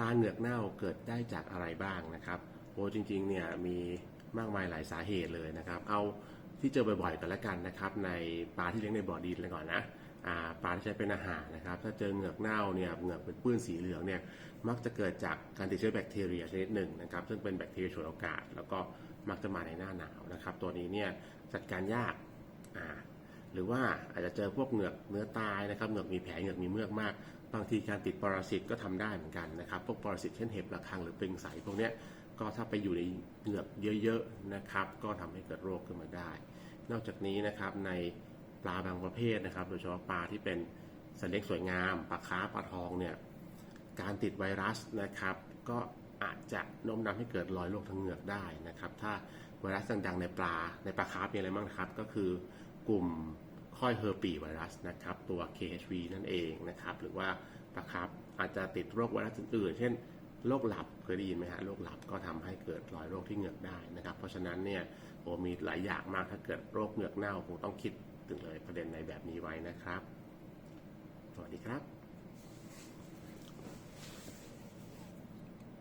ลาเหงือกเน่าเกิดได้จากอะไรบ้างนะครับโอ้จริงๆเนี่ยมีมากมายหลายสาเหตุเลยนะครับ เอาที่เจอบ่อยๆกันล้วกันนะครับ ในปลาที่เลี้ยงในบ่อดินเลยก่อนนะปลาที่ใช้เป็นอาหารนะครับ ถ้าเจอเหงือกเน่าเนี่ยเหงือกเป็นปื้นสีเหลืองเนี่ยมักจะเกิดจากการติดเชื้อแบคทีเรียชนิดหนึ่งนะครับ ซึ่งเป็นแบคทีเรียฉวยโอกาส แล้วก็มักจะมาในหน้าหนาวนะครับ ตัวนี้เนี่ยจัดการยากอ่า หรือว่าอาจจะเจอพวกเหงือกเนื้อตายนะครับเหงือกมีแผลเหงือกมีเมือกมาก บางทีการติดปรสิตก็ทำได้เหมือนกันนะครับ พวกปรสิตเช่นเห็บระฆังหรือปิงใสพวกนี้ก็ถ้าไปอยู่ในเหงือกเยอะๆนะครับ ก็ทำให้เกิดโรคขึ้นมาได้ นอกจากนี้นะครับในปลาบางประเภทนะครับ โดยเฉพาะปลาที่เป็นสัตว์เลี้ยงสวยงามปลาค้าปลาทองเนี่ยการติดไวรัสนะครับ ก็อาจจะโน้มนำให้เกิดรอยโรคทางเหงือกได้นะครับ ถ้าไวรัสดังๆในปลาในปลาคาร์ฟมีอะไรบ้างนะครับ ก็คือ กลุ่มค่อยเฮอร์ปีไวรัสนะครับ ตัว KHV นั่นเองนะครับ หรือว่าปลาครับอาจจะติดโรคไวรัสอื่นๆ เช่นโรคหลับเคยได้ยินไหมฮะโรคหลับก็ทำให้เกิดรอยโรคที่เหงือกได้นะครับ เพราะฉะนั้นเนี่ยโอ้มีหลายอย่างมากถ้าเกิดโรคเหงือกเน่าคงต้องคิดถึงเลยประเด็นในแบบนี้ไว้นะครับ สวัสดีครับ